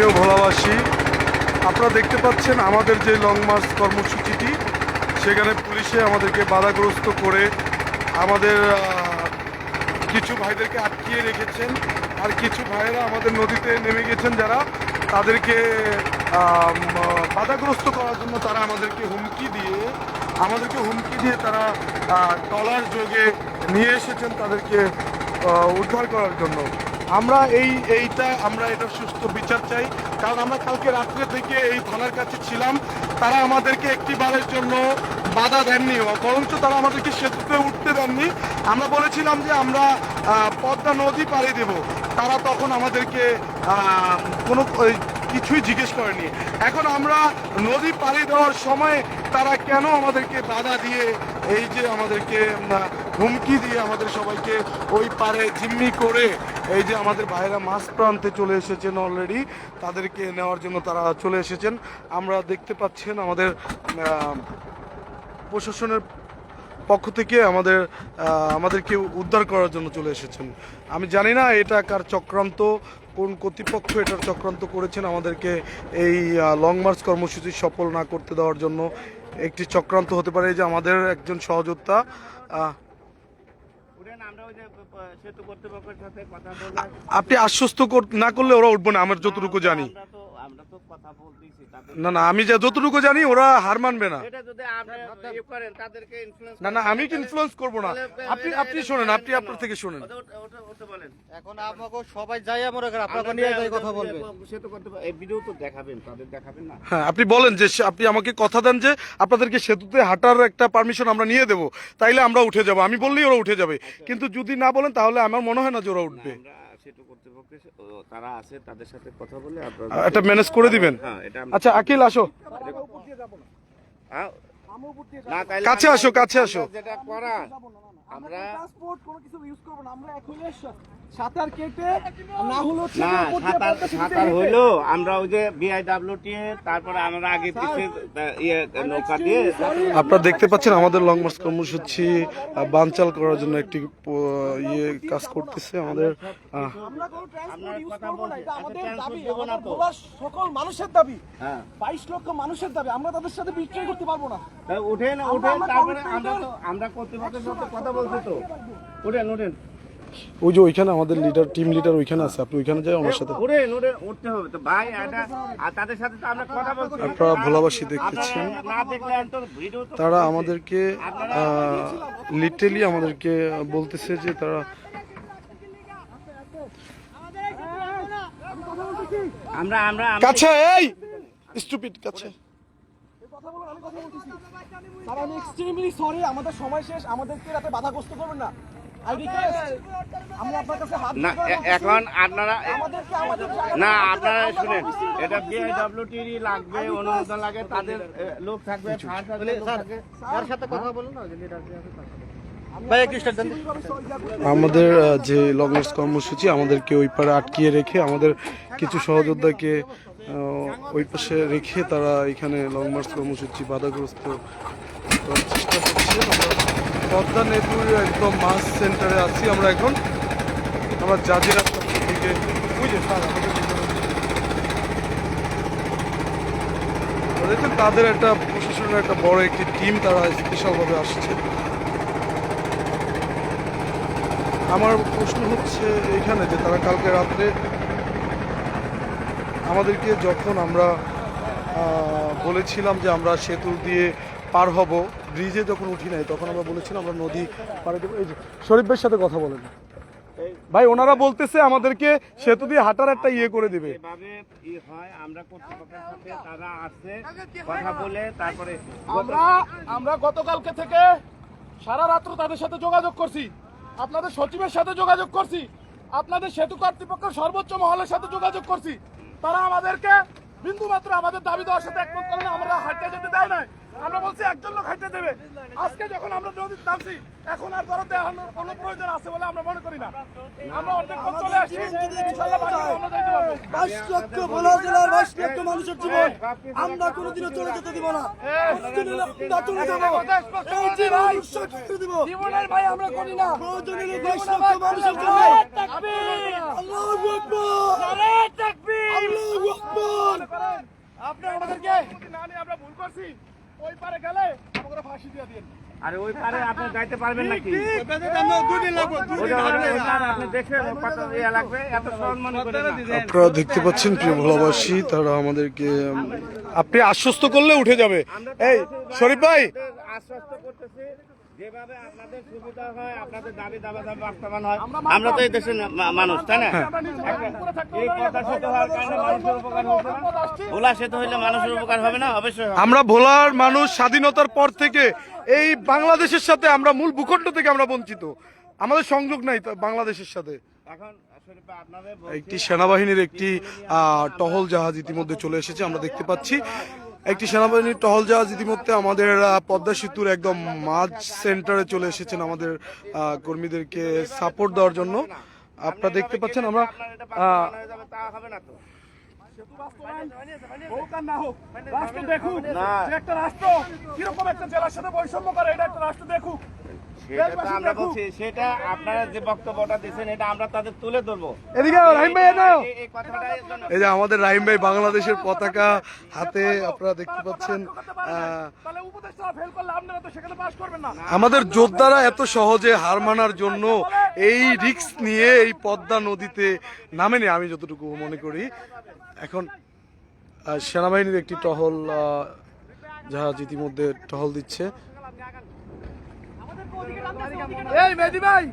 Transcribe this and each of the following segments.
প্রিয় ভোলাবাসী। আপনারা দেখতে পাচ্ছেন আমাদের যে লং মার্চ কর্মসূচিটি, সেখানে পুলিশে আমাদেরকে বাধাগ্রস্ত করে আমাদের কিছু ভাইদেরকে আটকিয়ে রেখেছেন। আর কিছু ভাইয়েরা আমাদের নদীতে নেমে গেছেন যারা, তাদেরকে বাধাগ্রস্ত করার জন্য তারা আমাদেরকে হুমকি দিয়ে, আমাদেরকে হুমকি দিয়ে তারা টলার যোগে নিয়ে এসেছেন তাদেরকে উদ্ধার করার জন্য। আমরা এই, এইটা আমরা এটা সুস্থ বিচার চাই। কারণ আমরা কালকে রাত্রে থেকে এই থানার কাছে ছিলাম। তারা আমাদেরকে একটি বারের জন্য বাধা দেননি বরঞ্চ তারা আমাদেরকে সেতুতে উঠতে দেননি। আমরা বলেছিলাম যে আমরা পদ্মা নদী পাড়ি দেব। তারা তখন আমাদেরকে কোনো কিছুই জিজ্ঞেস করেনি। এখন আমরা নদী পাড়ি দেওয়ার সময় তারা কেন আমাদেরকে বাধা দিয়ে এই যে আমাদেরকে হুমকি দিয়ে আমাদের সবাইকে ওই পারে জিম্মি করে এই যে আমাদের ভাইরা মাছ প্রান্তে চলে এসেছেন অলরেডি তাদেরকে নেওয়ার জন্য তারা চলে এসেছেন। আমরা দেখতে পাচ্ছেন আমাদের প্রশাসনের পক্ষ থেকে আমাদের আমাদেরকে উদ্ধার করার জন্য চলে এসেছেন। আমি জানি না এটা কার চক্রান্ত কোন কর্তৃপক্ষ এটার চক্রান্ত করেছেন আমাদেরকে এই লং মার্চ কর্মসূচি সফল না করতে দেওয়ার জন্য একটি চক্রান্ত হতে পারে। যে আমাদের একজন সহযোদ্ধা আপনি আশ্বস্ত না করলে ওরা উঠবো না আমার যতটুকু জানি। আমরা তো কথা বলতেছি না না আমি যা যতটুকু জানি ওরা হার মানবে না। এটা যদি আপনি ইয়ে করেন তাদেরকে ইনফ্লুয়েন্স না না আমি কি ইনফ্লুয়েন্স করব না। আপনি আপনি শোনেন আপনি আপনার থেকে শোনেন। ওটা বলেন। এখন আপনাকে সবাই যাই আমরা আপনাকে নিয়ে যাই কথা বলবে। সেতু কর্তৃপক্ষ এই ভিডিও তো দেখাবেন তাদের দেখাবেন না। হ্যাঁ আপনি বলেন যে আপনি আমাকে কথা দেন যে আপনাদেরকে সেতুতে হাঁটার একটা পারমিশন আমরা নিয়ে দেবো তাইলে আমরা উঠে যাব। আমি বললেই ওরা উঠে যাবে। কিন্তু যদি না বলেন তাহলে আমার মনে হয় না যে ওরা উঠবে। সেতু কর্তৃপক্ষের তারা আছে তাদের সাথে কথা বলে আপনারা এটা ম্যানেজ করে দিবেন হ্যাঁ এটা আচ্ছা আকিল আসো হ্যাঁ? কাছে আসো, কাছে আসো। যেটা করা আমরা পাসপোর্ট কোনো কিছু ইউজ করব না। আমরা এখন সাঁতার কেটে না হলো না সাঁতার সাঁতার হইল আমরা ওই যে বিআইডব্লিউটি তারপরে আমরা আগে আহ, ইয়ে নৌকা দিয়ে আপনারা দেখতে পাচ্ছেন আমাদের লং মার্চ কর্মসূচি বানচাল করার জন্য একটি ইয়ে কাজ করতেছে আমাদের আমরা কোনো ট্রান্সপোর্ট ইউজ করব না এটা আমাদের দাবি আমাদের। সকল মানুষের দাবি। হ্যাঁ। বাইশ লক্ষ মানুষের দাবি আমরা তাদের সাথে বিক্রয় করতে পারব না। উঠেন উঠেন তারপরে আমরা তো আমরা কর্তৃপক্ষের সাথে কথা বলছি তো। ওই যে ওইখানে আমাদের লিডার টিম লিডার ওইখানে আছে। আপনি ওইখানে যাই আমার সাথে। উঠেন উঠেন উঠতে হবে তো। ভাই এটা আর তাদের সাথে তো আমরা কথা বলছি। আপনারা ভোলাবাসী দেখতেছেন তারা আমাদেরকে লিটারেলি আমাদেরকে বলতেছে যে তারা আমরা আমরা- কাছে এই! স্টুপিড কাছে কথা বলুন আমি কথা বলতেছি স্যার আমি এক্সট্রিমলি সরি আমাদের সময় শেষ আমাদেরকে রাতে বাধাগ্রস্ত করবেন না আই রিকোয়েস্ট আমি আপনার কাছে হাত না জোড় করে এ- বলতেছি, এখন আপনারা আমাদের না আপনারা শুনেন এটা লাগবে অনুমোদন লাগে তাদের লোক থাকবে ফায়ার সার্ভিসের লোক থাকবে যার সাথে কথা বলুন না যে লিডার যে আছে তার সাথে। ভাই একটু স্টার্ট দেন আমি sorry জানাচ্ছি। আমাদের যে লং কর্মসূচি আমাদেরকে ওই পারে আটকিয়ে রেখে আমাদের কিছু সহযোদ্ধাকে ওই পাশে রেখে তারা এখানে লং মার্চ কর্মসূচি বাধাগ্রস্ত চেষ্টা করছে। পদ্মা নেতুর একদম মাস সেন্টারে আছি। আমরা এখন আমরা জাজিরা থেকে দেখছেন তাদের একটা প্রশাসনের একটা বড় একটি টিম তারা স্পেশালভাবে আসছে। আমার প্রশ্ন হচ্ছে এখানে যে তারা কালকে রাত্রে আমাদেরকে যখন আমরা বলেছিলাম যে আমরা সেতু দিয়ে পার হব ব্রিজে যখন উঠি নাই তখন আমরা বলেছিলাম আমরা নদী পাড়ে দেবো। এই যে শরীফ ভাইয়ের সাথে কথা বলেন। ভাই ওনারা বলতেছে আমাদেরকে সেতু দিয়ে হাঁটার একটা ইয়ে করে দিবে। এভাবে ই হয় আমরা কর্তৃপক্ষের সাথে তারা আসছে কথা বলে তারপরে আমরা আমরা গতকালকে থেকে সারা রাত্র তাদের সাথে যোগাযোগ করছি। আপনাদের সচিবের সাথে যোগাযোগ করছি। আপনাদের সেতু কর্তৃপক্ষের সর্বোচ্চ মহলের সাথে যোগাযোগ করছি। তারা আমাদেরকে বিন্দু মাত্র আমাদের দাবি দেওয়ার সাথে একমত করে না, আমরা হাঁটতে যেতে দেয় না আমরা বলছি একজন লোক হাঁটতে দেবে। আজকে যখন আমরা নদীর নামছি এখন আর ধরো কোনো প্রয়োজন আছে বলে আমরা মনে করি না। আমরা অর্ধেক পথ চলে আসছি। আমরা বাইশ লক্ষ ভোলা জেলার বাইশ লক্ষ মানুষের জীবন আমরা কোনোদিনও চলে যেতে দিব না। চলে যাব জীবনের ভাই আমরা করি না। প্রয়োজন বাইশ লক্ষ মানুষের জন্য আল্লাহু আকবার। আল্লাহু আকবার। আপনি আমাদেরকে না নিয়ে আমরা ভুল করছি। ওই পারে গেলে আমাকে ফাঁসি দিয়ে দিন। আরে ওই পারে আপনি যাইতে পারবেন নাকি। আপনারা দেখতে পাচ্ছেন প্রিয় ভোলাবাসী তারা আমাদেরকে আপনি আশ্বস্ত করলে উঠে যাবে। এই শরীফ ভাই। আশ্বস্ত করতেছি। যেভাবে আপনাদের সুবিধা হয় আপনাদের দাবি দাবা দাবি বাস্তবায়ন হয় আমরা তো এই দেশের মানুষ তাই না? এই হওয়ার কারণে মানুষের উপকার না। ভোলা সেতু হইলে মানুষের উপকার হবে না? অবশ্যই আমরা ভোলার মানুষ স্বাধীনতার পর থেকে এই বাংলাদেশের সাথে আমরা মূল ভূখণ্ড থেকে আমরা বঞ্চিত। আমাদের সংযোগ নাই তা- বাংলাদেশের সাথে। আপনাদের একটি সেনাবাহিনীর একটি আহ, টহল জাহাজ ইতিমধ্যে চলে এসেছে আমরা দেখতে পাচ্ছি। একটি সেনাবাহিনীর টহল জাহাজ ইতিমধ্যে আমাদের পদ্মা সেতুর একদম মাঝ সেন্টারে চলে এসেছেন আমাদের কর্মীদেরকে সাপোর্ট দেওয়ার জন্য। আপনারা দেখতে পাচ্ছেন আমরা দেখুন একটা রাষ্ট্র কীরকম একটা জেলার সাথে বৈষম্য করে, এটা একটা রাষ্ট্র দেখুক। সেটা আমরা বলছি সেটা আপনারা যে বক্তব্যটা দিচ্ছেন এটা আমরা তাদের তুলে ধরবো। এদিকে রাহিম ভাই এদিকে এই- এই কথাটাই জন্য এই যে আমাদের রাহিম ভাই বাংলাদেশের পতাকা হাতে আপনারা দেখতে পাচ্ছেন আহ, তাহলে উপদেষ্টা ফেল করলে আপনারা তো সেখানে পাস করবেন না। আমাদের যোদ্ধারা এত সহজে হার মানার জন্য এই রিস্ক নিয়ে এই পদ্মা নদীতে নামেনি আমি যতটুকু মনে করি। এখন সেনাবাহিনীর একটি টহল আহ, জাহাজ ইতিমধ্যে টহল দিচ্ছে। এই মেদি ভাই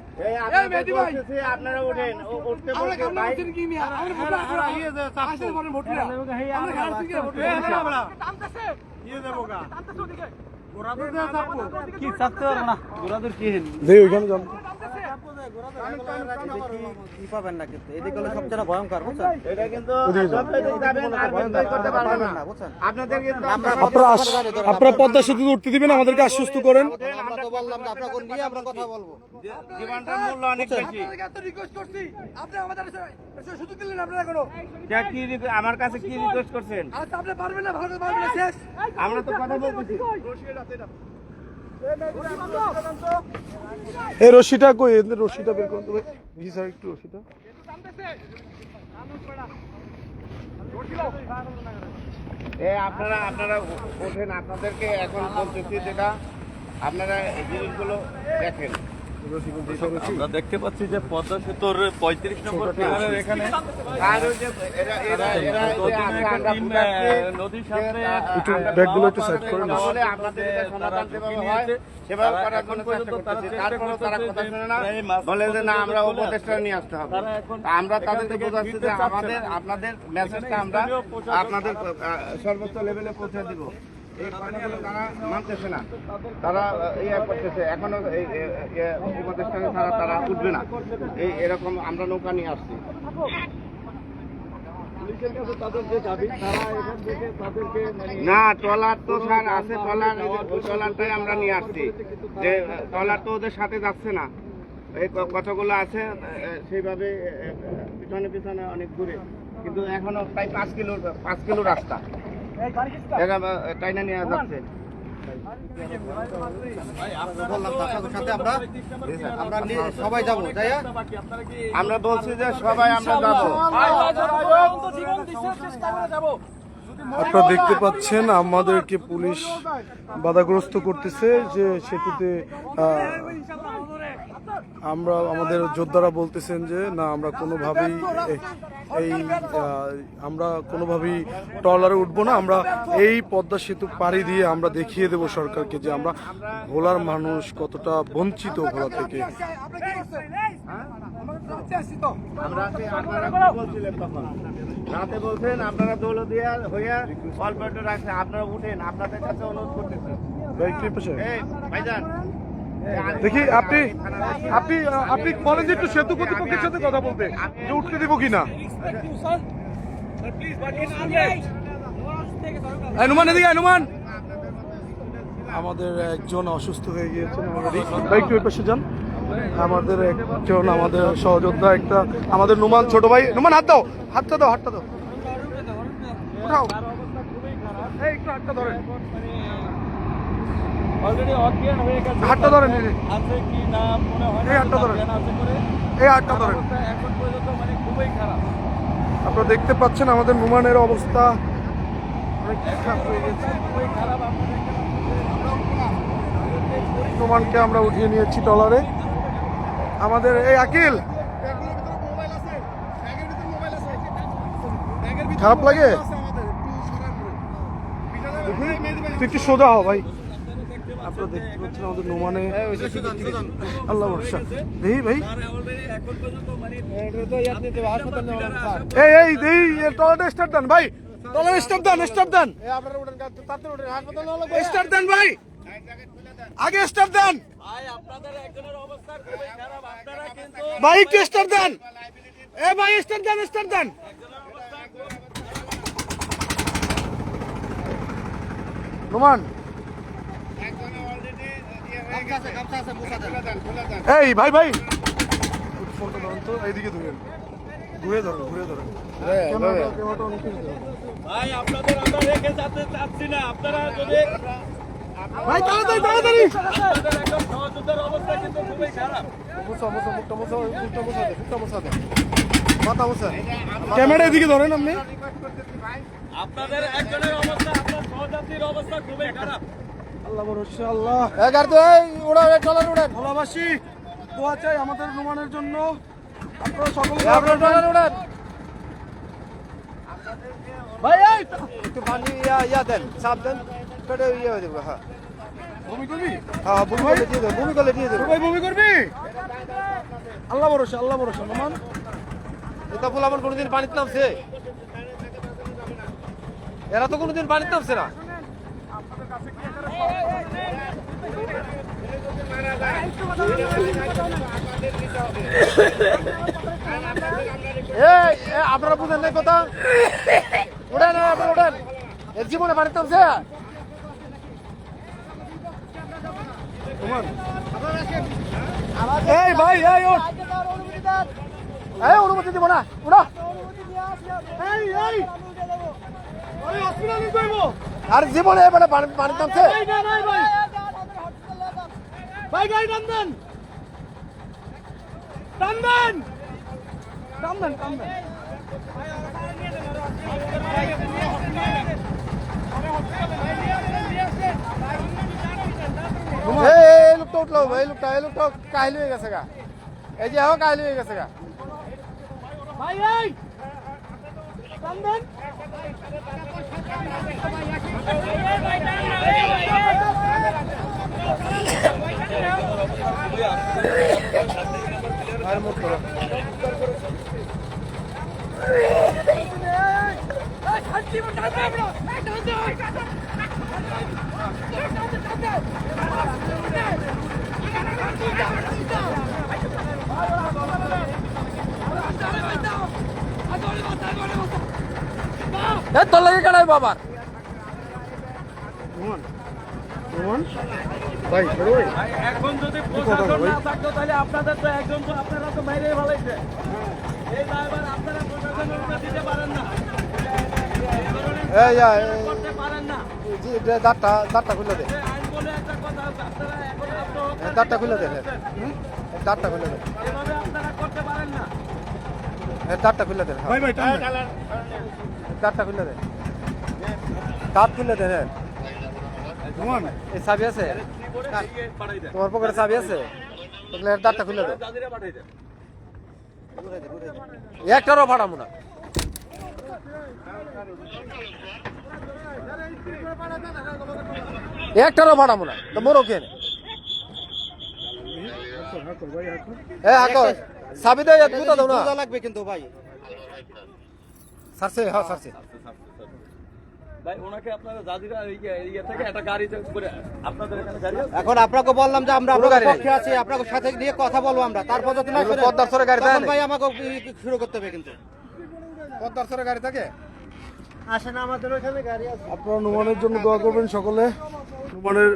এই মেদি ভাই। আপনারা ওঠেন উঠতে বলছেন কি এই আপনাদের মেহেদি ভাই বলতেছি, আপনারা উঠেন ও- উঠতে বলছে ভাই কি চাপতে পারব না। ঘোরাদুর কি দেই ওইখানে যান। কি পাবেন না কিন্তু। এদিকে হলো সবচেয়ে ভয়ঙ্কর বুঝছেন? এটা কিন্তু সব জায়গায় যাবেন আর বন্ধই করতে পারবেন না। বুঝছেন? আপনাদের কিন্তু আপনারা পদ্মা সেতু উঠতে দিবেন আমাদেরকে আশ্বস্ত করেন। আমরা তো বললাম যে আপনাকে নিয়ে আমরা কথা বলব। জীবনটার মূল্য অনেক বেশি। আপনি আমাদের সুযোগ দিলেন আপনারা কোনো কি আমার কাছে কি রিকোয়েস্ট করছেন? আচ্ছা আপনি পারবেন না ভালো পারবেন না শেষ। আমরা তো কথা বলতেছি। এই রশিটা কই? এদের রশিটা বের করতে ভাই জি স্যার, একটু রশিটা। আপনারা আপনারা ওঠেন। আপনাদেরকে এখন বলতেছি যেটা আপনারা জিনিসগুলো দেখেন। আমরা দেখতে পাচ্ছি যে পদ্মা সেতুর পঁয়ত্রিশ নম্বর নদীর সাথে ব্যাগগুলো একটু সাইড আমরা তাদেরকে বোঝাচ্ছি যে আমাদের আপনাদের মেসেজটা আমরা আপনাদের সর্বোচ্চ লেভেলে পৌঁছে দিব। এই তারা মানতেছে না। তারা ইয়ে করতেছে। এখনও এ- ছাড়া তারা উঠবে না। এই এরকম আমরা নৌকা নিয়ে আসছি। না ট্রলার তো স্যার আছে ট্রলার ট্রলারটাই আমরা নিয়ে আসছি। যে ট্রলার তো ওদের সাথে যাচ্ছে না। এই কতগুলো আছে সেইভাবে পিছনে পিছনে অনেক দূরে। কিন্তু এখনও প্রায় পাঁচ কিলো পাঁচ কিলো রাস্তা। টাইনা নিয়ে যাচ্ছে। আমরা আমরা সবাই যাব না? আমরা বলছি যে সবাই আমরা যাব। আপনারা দেখতে পাচ্ছেন আমাদেরকে পুলিশ বাধাগ্রস্ত করতেছে যে সেতুতে আহ, আমরা আমাদের যোদ্ধারা বলতেছেন যে না আমরা কোনোভাবেই এই আমরা কোনোভাবেই ট্রলারে উঠবো না আমরা এই পদ্মা সেতু পাড়ি দিয়ে আমরা দেখিয়ে দেব সরকারকে যে আমরা ভোলার মানুষ কতটা বঞ্চিত ভোলা থেকে রাতে বলছেন আপনারা দৌলদিয়া হইয়া অল্প একটু আপনারা উঠেন আপনাদের কাছে অনুরোধ করতেছি একটু এই পাশে। এই ভাইজান দেখি আপনি আপনি আপনি বলেন যে একটু সেতু কর্তৃপক্ষের সাথে কথা বলতে যে উঠতে দিব কিনা? হনুমান এদিকে হনুমান আমাদের একজন অসুস্থ হয়ে গিয়েছেন already। ভাই একটু ওই পাশে যান। আমাদের একজন আমাদের সহযোদ্ধা একটা আমাদের নুমান ছোট ভাই। নুমান হাত দাও হাতটা দাও হাতটা দাও। উঠাও এই একটু হাতটা ধরেন। গেছে। ধরেন এই যে। আছে কি না মনে হয় এই হাতটা ধরেন। এই এখন পর্যন্ত মানে খুবই খারাপ। আপনারা দেখতে পাচ্ছেন আমাদের নুমানের অবস্থা। অনেক খারাপ হয়ে গেছে। নোমানকে আমরা উঠিয়ে নিয়েছি টলারে আমাদের এই আকিল। খারাপ লাগে? তুই একটু সোজা হও ভাই। আপনারা দেখতে পাচ্ছেন আমাদের নোমানে। আল্লাহ ভরসা। দেখি ভাই। এই এই দেই টলারে স্টার্ট দেন ভাই। টলারে স্টার্ট দেন স্টার্ট দেন। স্টার্ট দেন ভাই। আগে স্টার্ট দেন। ভাই একটু স্টার্ট দেন। এ ভাই স্টার্ট দেন স্টার্ট দেন। নোমান এই ভাই ভাই। ফোনটা ধরুন তো এইদিকে ধরেন ঘুরে ধরেন ঘুরে ধরেন। ভাই আপনাদের আমরা রেখে যেতে চাচ্ছি না। আপনারা যদি ভাই তাড়াতাড়ি তাড়াতাড়ি। আপনাদের সহযোদ্ধার অবস্থা কিন্তু খুবই খারাপ। মুসা মুসা মুখটা মুসা মুখটা মুসা দে মুখটা মুসা দে মাথা মুসা ক্যামেরা এদিকে ধরেন আপনি। আপনাদের একজনের অবস্থা আপনার সহযাত্রীর অবস্থা খুবই খারাপ। ভালোবাসি দোয়া চাই আমাদের জন্য। আপনারা সকলে আপনার টলার উড়ান। ভাই একটু পানি ইয়া দেন চাপ দেন পেটে হয়ে যাবে হ্যাঁ। বমি করবি হ্যাঁ বমি করলে দিয়ে দেবো বমি করলে দিয়ে দেবো ভাই বমি করবি আল্লাহ ভরসা আল্লাহ ভরসা নোমান। এটা ফুল আমার কোনোদিন পানিতে নামছে। এরা তো কোনোদিন পানিতে নামছে না এই এই, আপনারা বুঝেন নাই কথা? উঠেন আপনারা উঠেন। এর জীবনে পানিতে এই অনুমতি দিব না। উঠো। আর জীবনে পানি পানিতে নাই ভাই ভাই গাড়ি টান দেন টান দেন টান দেন টান দেন এই লোকটা উঠল এই লোকটা এই লোকটা কাহিল হয়ে গেছে গা এই যে হোক কাহিল হয়ে গেছে গা ভাই এই তোর লাগে কাটাই বাবার? ভাই। এখন যদি প্রশাসন না থাকতো তাহলে আপনাদের তো একজন তো আপনারা তো বাইরে ভালাইছে এই ড্রাইভার আপনারা প্রশাসনের উপরে দিতে পারেন না। এই ধরনের এই যা, এই, করতে পারেন না। জি, দাঁতটা দাঁতটা খুলে দে। আইন বলে একটা কথা আছে, আপনারা এখন আত্মহত্যা দাঁতটা খুলে দে হুম? দাঁতটা খুলে দে। এভাবে আপনারা করতে পারেন না। দাঁতটা খুলে হ্যাঁ। ভাই ভাই দেন দাঁতটা খুলে দে। দাঁত খুলে দে হ্যাঁ। এই চাবি আছে? দেন তোমার পকেটে চাবি আছে? তাহলে এর দাঁতটা খুলে একটারও ভাড়াবো না। একটারও ভাড়াবো না। তো মোর ওকে এ হাকো। চাবি দে দুটা দাও না। লাগবে কিন্তু ভাই। সারছে হ্যাঁ সারছে। এখানে গাড়ি আছে? এখন আপনাকে বললাম যে আমরা আপনার পক্ষে আছি আপনাকে সাথে নিয়ে কথা বলব আমরা। তারপর যদি না পদ্মার গাড়ি তখন ভাই আমাকে শুরু করতে হবে কিন্তু। পদ্মার সরে গাড়ি থাকে? আসেন আমাদের ওখানে গাড়ি আছে। আপনারা নোমানের জন্য দোয়া করবেন সকলে। নোমানের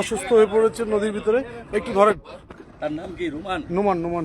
অসুস্থ হয়ে পড়েছে নদীর ভিতরে। একটু ধরেন। তার নাম কি? রুমান? নোমান নোমান।